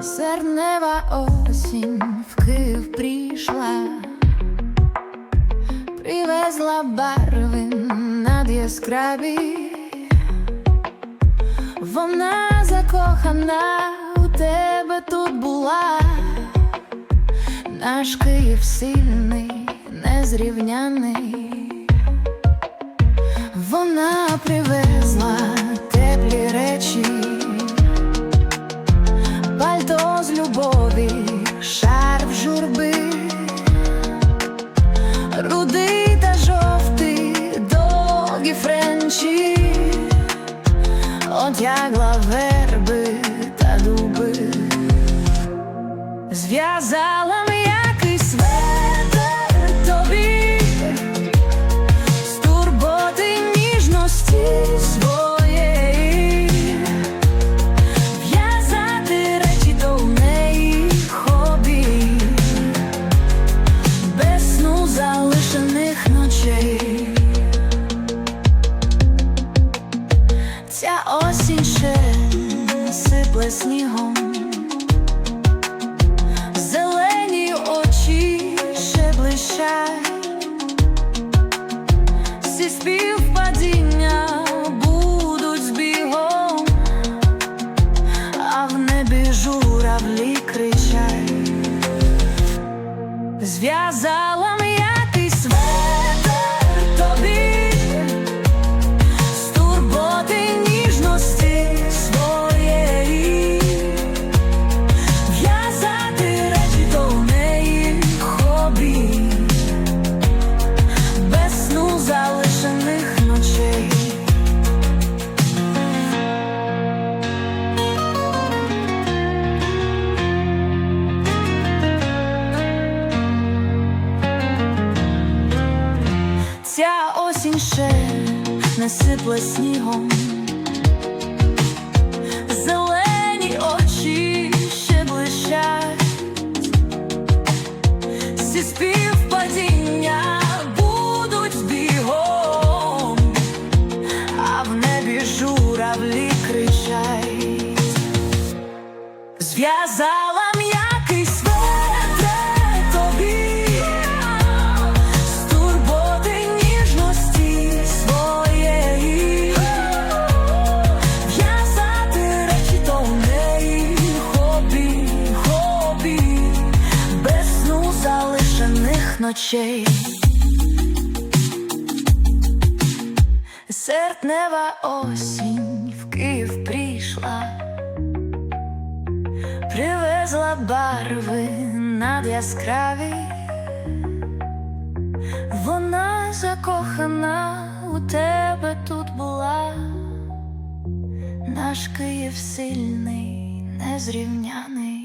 Сернева осінь в Київ прийшла, привезла барви над яскраві, вона закохана у тебе тут була, наш Київ сильний, незрівняний. Вона привезла френчі, одягла верби та дуби, зв'язала Ця осінь ще сипле снігом. Зелені очі ще блищать. Всі співпадіння будуть збігом, а в небі журавлі кричать, зв'язала осінь ще не снігом. Зелені очі ще блищать всі співпадіння будуть збігом, а в небі журавлі кричать, зв'язала залишених ночей. Серпнева осінь в Київ прийшла, привезла барви над яскраві. Вона закохана у тебе тут була, наш Київ сильний, незрівняний.